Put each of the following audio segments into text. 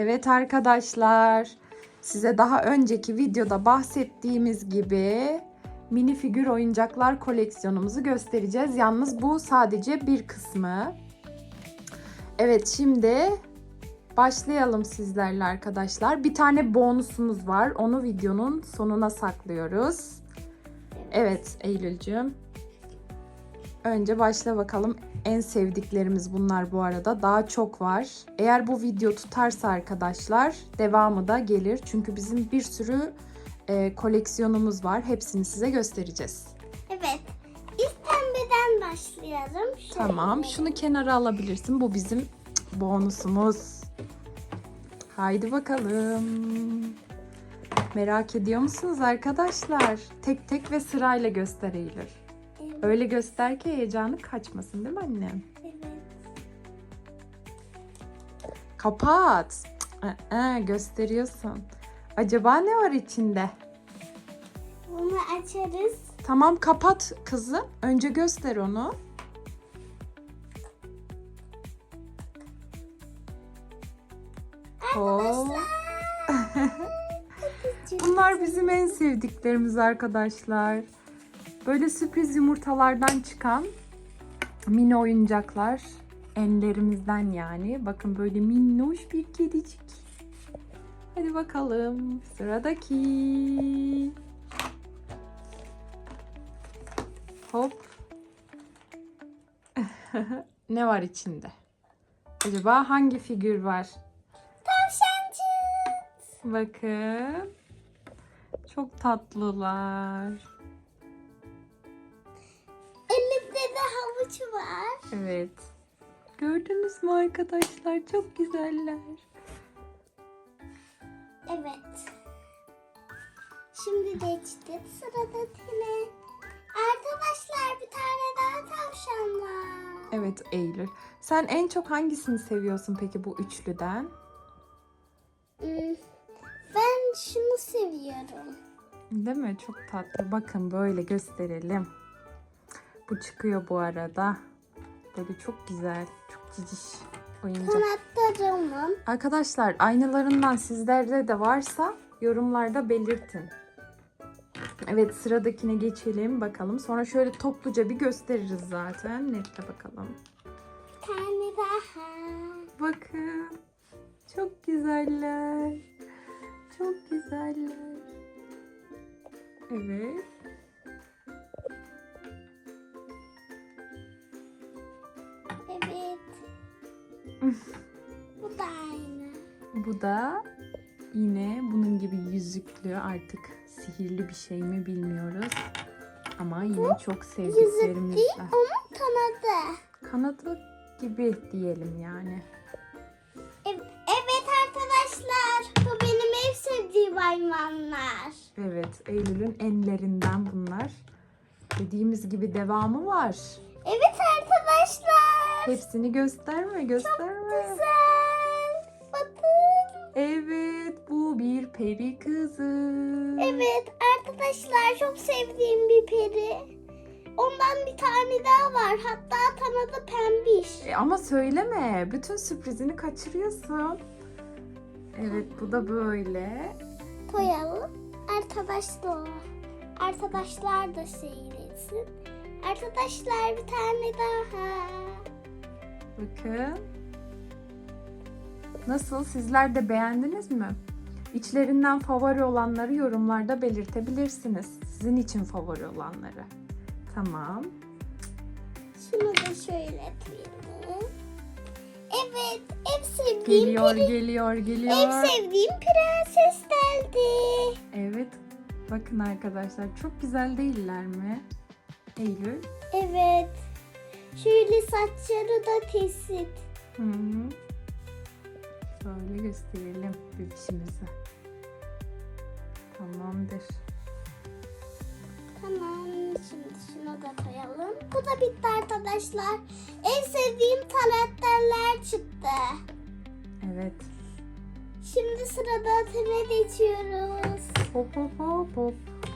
Evet arkadaşlar, size daha önceki videoda bahsettiğimiz gibi mini figür oyuncaklar koleksiyonumuzu göstereceğiz. Yalnız bu sadece bir kısmı. Evet şimdi başlayalım sizlerle arkadaşlar. Bir tane bonusumuz var. Onu videonun sonuna saklıyoruz. Evet Eylül'cüğüm. Önce başla bakalım. En sevdiklerimiz bunlar bu arada. Daha çok var. Eğer bu video tutarsa arkadaşlar devamı da gelir. Çünkü bizim bir sürü e, koleksiyonumuz var. Hepsini size göstereceğiz. Evet. İlk pembeden başlayalım. Şöyle. Tamam. Şunu kenara alabilirsin. Bu bizim bonusumuz. Haydi bakalım. Merak ediyor musunuz arkadaşlar? Tek tek ve sırayla göster Eylül. Evet. Öyle göster ki heyecanı kaçmasın değil mi annem? evet. Kapat. I-ı, gösteriyorsun. Acaba ne var içinde? Bunu açarız. Tamam kapat kızım. Önce göster onu. Hop. Bunlar bizim en sevdiklerimiz arkadaşlar. Böyle sürpriz yumurtalardan çıkan mini oyuncaklar. Enlerimizden yani. Bakın böyle minnoş bir kedicik. Hadi bakalım. Sıradaki. Hop. ne var içinde? Acaba hangi figür var? Tavşancı. Bakın. Çok tatlılar. Var. Evet. Gördünüz mü arkadaşlar? Çok güzeller. Evet. Şimdi geçtik sıradakine. Arkadaşlar bir tane daha tavşan var. Evet Eylül. Sen en çok hangisini seviyorsun peki bu üçlüden? Hmm, Ben şunu seviyorum. Değil mi? Çok tatlı. Bakın böyle gösterelim. Bu çıkıyor bu arada. Böyle çok güzel. Çok ciciş oyuncak. Kanatlarımın. Arkadaşlar aynalarından sizlerde de varsa yorumlarda belirtin. Evet sıradakine geçelim bakalım. Sonra şöyle topluca bir gösteririz zaten. Netle bakalım. Bir tane daha. Bakın. Çok güzeller. Çok güzeller. Evet. Evet. Bu da aynı. Bu da yine bunun gibi yüzüklü artık sihirli bir şey mi bilmiyoruz. Ama yine çok Yüzük değil sevdiklerimizden. onun kanadı. Kanadı gibi diyelim yani. Evet, evet arkadaşlar. Bu benim en sevdiğim hayvanlar. Evet Eylül'ün enlerinden bunlar. Dediğimiz gibi devamı var. Evet arkadaşlar. Hepsini gösterme gösterme. Güzel. Bakın. Evet bu bir peri kızı. Evet arkadaşlar çok sevdiğim bir peri. Ondan bir tane daha var. Hatta kanadı pembiş. E, ama söyleme. Bütün sürprizini kaçırıyorsun. Evet bu da böyle. Koyalım. Arkadaşlar. Arkadaşlar da seyretsin. Arkadaşlar bir tane daha. Bakın. Nasıl? Sizler de beğendiniz mi? İçlerinden favori olanları yorumlarda belirtebilirsiniz. Sizin için favori olanları. Tamam. Şunu da şöyle koyalım. Evet, en sevdiğim Geliyor, peri- geliyor, en geliyor. sevdiğim prenses geldi. Evet. Bakın arkadaşlar çok güzel değiller mi? Eylül. Evet. Şöyle saçları da kesit. Hı -hı. Şöyle gösterelim bebişimizi. Tamamdır. Tamam. Şimdi şunu da koyalım. Bu da bitti arkadaşlar. En sevdiğim karakterler çıktı. Evet. Şimdi sıradakine geçiyoruz. Hop hop hop hop.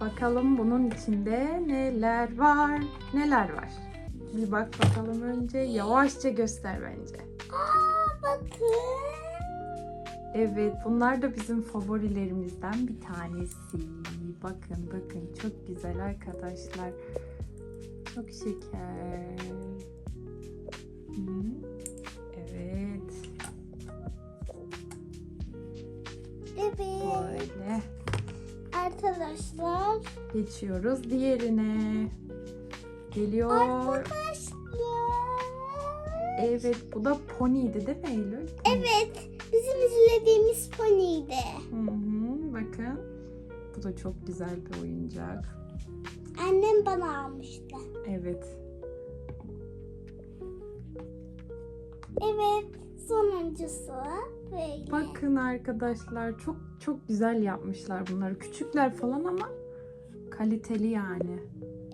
Bakalım bunun içinde neler var? Neler var? Bir bak bakalım önce. Yavaşça göster bence. Aa Bakın. Evet, bunlar da bizim favorilerimizden bir tanesi. Bakın, bakın çok güzel arkadaşlar. Çok şeker. Hı, Evet, Evet. böyle. Arkadaşlar. Geçiyoruz diğerine. Geliyor. Arkadaşlar. Evet, bu da poniydi değil mi Eylül? Pony. Evet. Bizim izlediğimiz poniydi. Hı hı, bakın. Bu da çok güzel bir oyuncak. Annem bana almıştı. Evet. Evet. Sonuncusu. Böyle. Bakın arkadaşlar çok çok güzel yapmışlar bunları. Küçükler falan ama kaliteli yani.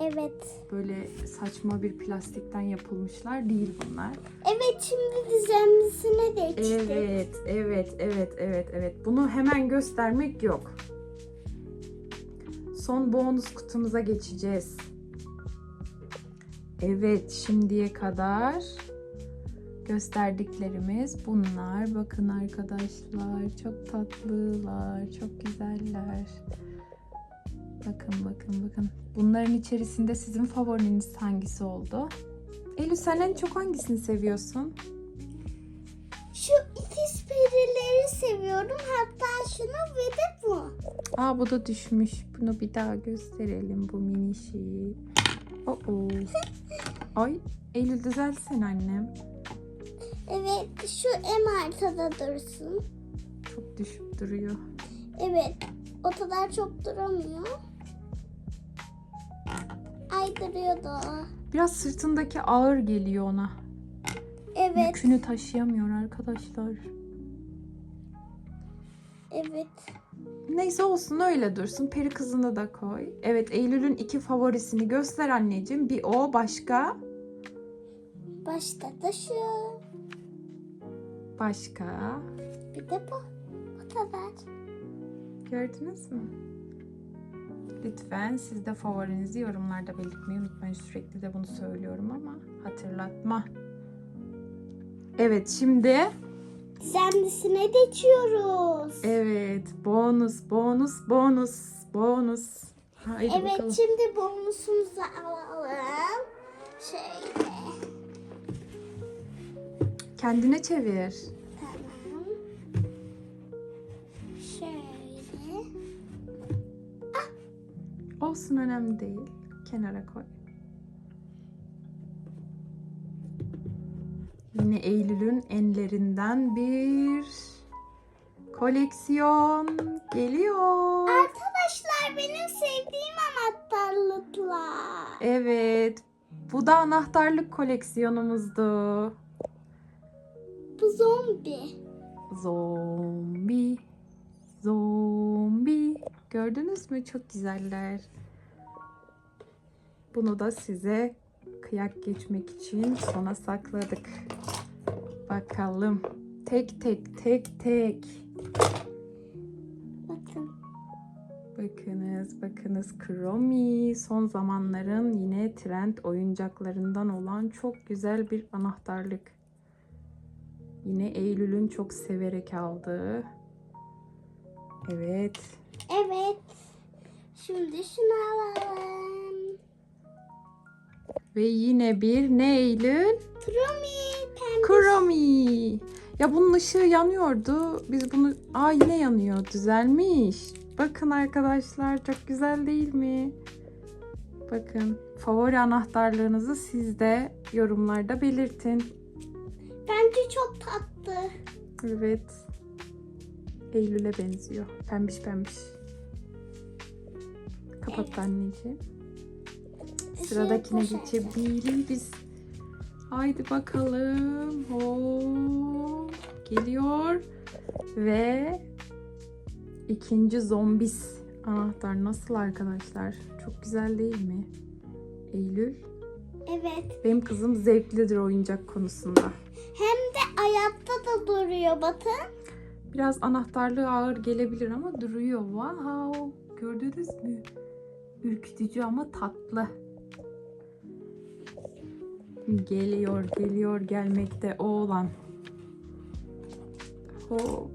Evet. Böyle saçma bir plastikten yapılmışlar değil bunlar. Evet şimdi düzenlisine geçtik. Evet, evet, evet, evet, evet. Bunu hemen göstermek yok. Son bonus kutumuza geçeceğiz. Evet, şimdiye kadar gösterdiklerimiz bunlar. Bakın arkadaşlar, çok tatlılar, çok güzeller. Bakın, bakın, bakın. Bunların içerisinde sizin favoriniz hangisi oldu? Elü sen en çok hangisini seviyorsun? Şu ikiz perileri seviyorum. Hatta şunu ve de bu. Aa bu da düşmüş. Bunu bir daha gösterelim bu minişi. Oo. Ay Eylül düzelsen annem. Evet şu en arkada dursun. Çok düşüp duruyor. Evet o kadar çok duramıyor. Ay duruyordu. Biraz sırtındaki ağır geliyor ona. Evet. Yükünü taşıyamıyor arkadaşlar. Evet. Neyse olsun öyle dursun. Peri kızını da koy. Evet Eylül'ün iki favorisini göster anneciğim. Bir o başka. Başta da şu. Başka. Bir de bu. Bu kadar. Gördünüz mü? Lütfen siz de favorinizi yorumlarda belirtmeyi unutmayın. Sürekli de bunu söylüyorum ama hatırlatma. Evet şimdi Düzenlisine geçiyoruz. evet bonus bonus bonus bonus. Haydi Evet bakalım. şimdi bonusumuzu alalım. Şöyle. Kendine çevir. Olsun önemli değil. Kenara koy. Yine Eylül'ün enlerinden bir koleksiyon geliyor. Arkadaşlar benim sevdiğim anahtarlıklar. Evet. Bu da anahtarlık koleksiyonumuzdu. Bu zombi. Zombi. Zombi. Gördünüz mü? Çok güzeller. Bunu da size kıyak geçmek için sona sakladık. Bakalım. Tek tek tek tek. Bakın. Bakınız, bakınız Kromi son zamanların yine trend oyuncaklarından olan çok güzel bir anahtarlık. Yine Eylül'ün çok severek aldığı. Evet. Evet. Şimdi şunu alalım. Ve yine bir ne Eylül? Kromi. Kromi. Ya bunun ışığı yanıyordu. Biz bunu... Aa yine yanıyor. Düzelmiş. Bakın arkadaşlar çok güzel değil mi? Bakın favori anahtarlığınızı siz de yorumlarda belirtin. Bence çok tatlı. Evet. Eylül'e benziyor. Pembiş pembiş. Kapat anneciğim. Sıradakine geçebiliriz. Haydi bakalım. Hop. Geliyor. Ve ikinci zombis anahtar nasıl arkadaşlar? Çok güzel değil mi? Eylül. Evet. Benim kızım zevklidir oyuncak konusunda. Hem de ayakta da duruyor bakın. Biraz anahtarlığı ağır gelebilir ama duruyor. Wow! Gördünüz mü? Ürkütücü ama tatlı. Geliyor, geliyor, gelmekte oğlan. Hop.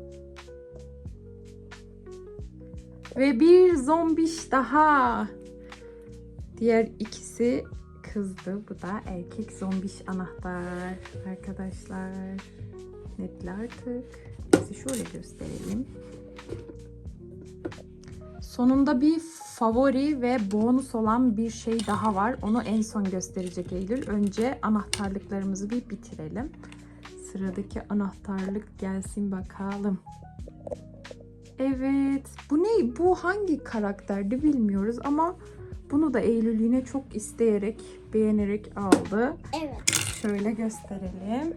Ve bir zombiş daha. Diğer ikisi kızdı. Bu da erkek zombiş anahtar arkadaşlar. Netli artık. Size şöyle gösterelim. Sonunda bir favori ve bonus olan bir şey daha var. Onu en son gösterecek Eylül. Önce anahtarlıklarımızı bir bitirelim. Sıradaki anahtarlık gelsin bakalım. Evet. Bu ne? Bu hangi karakterdi bilmiyoruz ama bunu da Eylül yine çok isteyerek, beğenerek aldı. Evet. Şöyle gösterelim.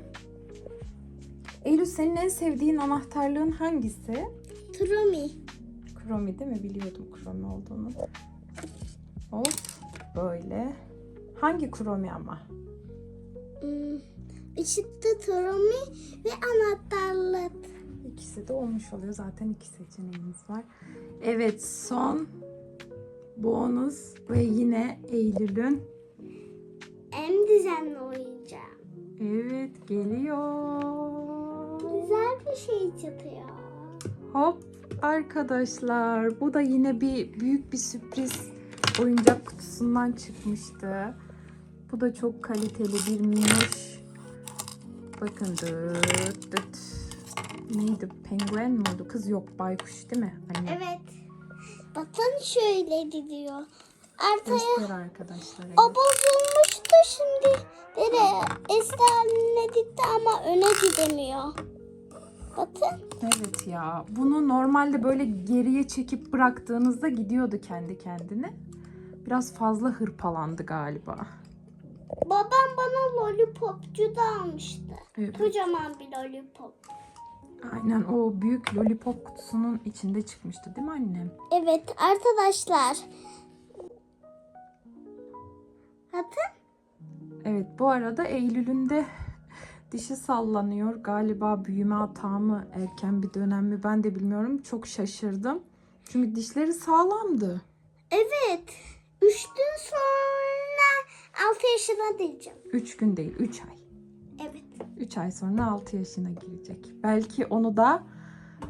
Eylül senin en sevdiğin anahtarlığın hangisi? Trumi. Kromi değil mi? Biliyordum kromi olduğunu. Hop böyle. Hangi kromi ama? Hmm. Işıklı Trumi ve anahtarlık. İkisi de olmuş oluyor. Zaten iki seçeneğimiz var. Evet son bonus ve yine Eylül'ün. En düzenli oyuncağım. Evet geliyor. Bir şey çıkıyor. Hop arkadaşlar bu da yine bir büyük bir sürpriz oyuncak kutusundan çıkmıştı. Bu da çok kaliteli bir minnoş. Bakın dıt dıt. Neydi? Penguen mi oldu? Kız yok baykuş değil mi? Anne. Evet. Bakın şöyle gidiyor. Arkaya Göster arkadaşlara. o bozulmuştu şimdi. Dere haline gitti ama öne gidemiyor. Bakın. Evet ya. Bunu normalde böyle geriye çekip bıraktığınızda gidiyordu kendi kendine. Biraz fazla hırpalandı galiba. Babam bana lollipopcu da almıştı. Evet. Kocaman bir lollipop. Aynen o büyük lollipop kutusunun içinde çıkmıştı değil mi annem? Evet arkadaşlar. Bakın. Evet bu arada Eylül'ün de dişi sallanıyor. Galiba büyüme hata mı erken bir dönem mi ben de bilmiyorum. Çok şaşırdım. Çünkü dişleri sağlamdı. Evet. Üç gün sonra 6 yaşına diyeceğim. 3 gün değil 3 ay. Evet. 3 ay sonra 6 yaşına girecek. Belki onu da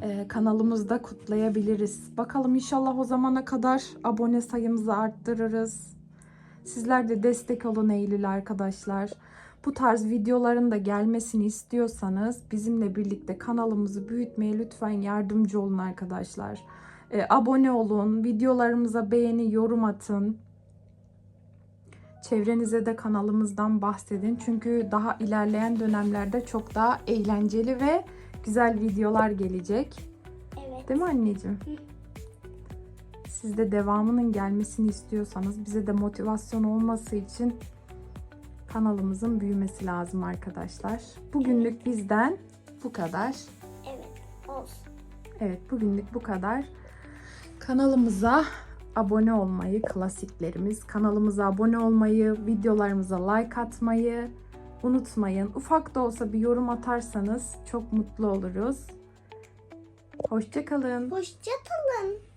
e, kanalımızda kutlayabiliriz. Bakalım inşallah o zamana kadar abone sayımızı arttırırız. Sizler de destek olun Eylül arkadaşlar. Bu tarz videoların da gelmesini istiyorsanız bizimle birlikte kanalımızı büyütmeye lütfen yardımcı olun arkadaşlar. E, abone olun, videolarımıza beğeni, yorum atın. Çevrenize de kanalımızdan bahsedin. Çünkü daha ilerleyen dönemlerde çok daha eğlenceli ve güzel videolar gelecek. Evet. Değil mi anneciğim? Siz de devamının gelmesini istiyorsanız bize de motivasyon olması için kanalımızın büyümesi lazım arkadaşlar. Bugünlük bizden bu kadar. Evet. Olsun. Evet bugünlük bu kadar. Kanalımıza abone olmayı, klasiklerimiz, kanalımıza abone olmayı, videolarımıza like atmayı unutmayın. Ufak da olsa bir yorum atarsanız çok mutlu oluruz. Hoşçakalın. Hoşça kalın.